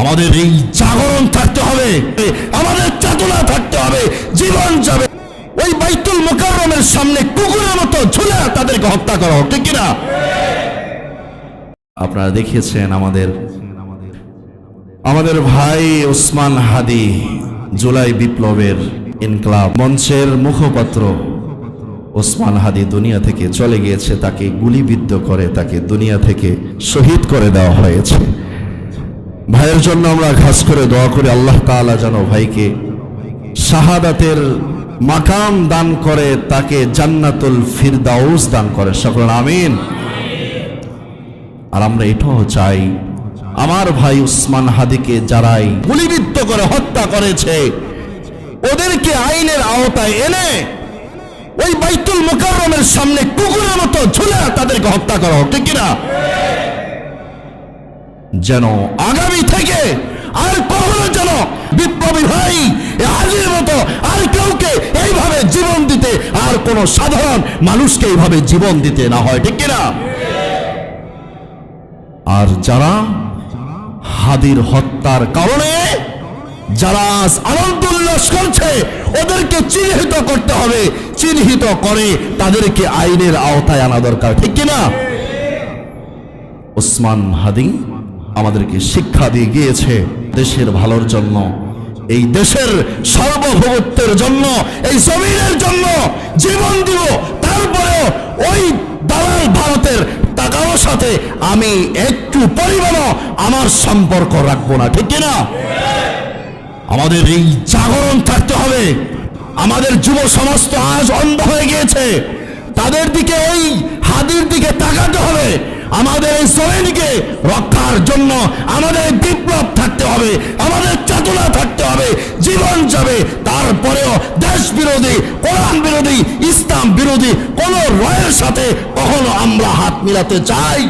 আমাদের এই জাগরণ থাকতে হবে, আমাদের চেতনা থাকতে হবে, জীবন যাবে। ওই বাইতুল মোকাররমের সামনে কুকুরের মতো ঝুলে তাদেরকে হত্যা করা হোক, ঠিক কিনা? আপনারা দেখিয়েছেন আমাদের আমাদের ভাই ওসমান হাদি জুলাই বিপ্লবের ইনকলাব মঞ্চের মুখপাত্র ওসমান হাদি দুনিয়া থেকে চলে গিয়েছে, তাকে গুলিবিদ্ধ করে, তাকে দুনিয়া থেকে শহীদ করে দেওয়া হয়েছে। ভাইয়ের জন্য আমরা ঘাস করে দোয়া করি, আল্লাহ তাআলা যেন ভাইকে শাহাদাতের মাকাম দান করে, তাকে জান্নাতুল ফিরদাউস দান করে। সকল আমিন। আর আমরা এটাও চাই, আমার ভাই উসমান হাদিকে যারাই গুলিবিদ্ধ করে হত্যা করেছে, ওদেরকে আইনের আওতায় এনে ওই বাইতুল মুকাররমের সামনে কুকুরের মতো ঝুলে তাদেরকে হত্যা করা হোক, ঠিক কিনা? যেন আগামী থেকে আর কখনো যেন বিপ্লবী ভাই এ হাজির মতো আর কাউকে এইভাবে জীবন দিতে আর কোন সাধারণ মানুষকে এইভাবে জীবন দিতে না হয়, ঠিক কিনা? আর যারা হাদির হত্যার কারণে যারা আনন্দ উল্লাস করছে, ওদেরকে চিহ্নিত করতে হবে। চিহ্নিত করে তাদেরকে আইনের আওতায় আনা দরকার, ঠিক কিনা? ওসমান হাদি আমাদেরকে শিক্ষা দিয়ে গিয়েছে দেশের ভালোর জন্য। এই দেশের সার্বভৌমত্বের জন্য, এই জমিনের জন্য জীবন দিব। তারপরেও ওই দালাল ভারতের টাকার সাথে আমি একটু পরিমাণও আমার সম্পর্ক রাখব না, ঠিক কিনা? আমাদের এই জাগরণ থাকতে হবে। আমাদের যুব সমাজ তো আজ অন্ধ হয়ে গিয়েছে। তাদের দিকে ওই হাদির দিকে তাকাতে হবে। আমাদের এই জমিনকে রক্ষার জন্য আমাদের বিপ্লব থাকতে হবে, আমাদের চেতনা থাকতে হবে, জীবন যাবে। তারপরেও দেশ বিরোধী, কোরআন বিরোধী, ইসলাম বিরোধী, কোন রয়ের সাথে কখনো আমরা হাত মিলাতে চাই।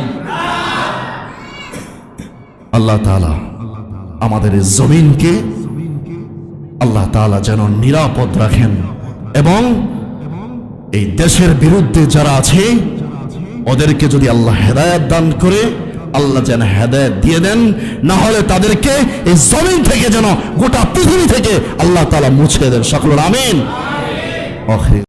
আল্লাহ তাআলা আমাদের জমিনকে, আল্লাহ তাআলা যেন নিরাপদ রাখেন এবং এই দেশের বিরুদ্ধে যারা আছে ওদেরকে যদি আল্লাহ হেদায়েত দান করে, আল্লাহ যেন হেদায়েত দিয়ে দেন না হলে তাদেরকে এই জমিন থেকে যেন গোটা পৃথিবী থেকে আল্লাহ তালা মুছে দেন। সকল আমিন।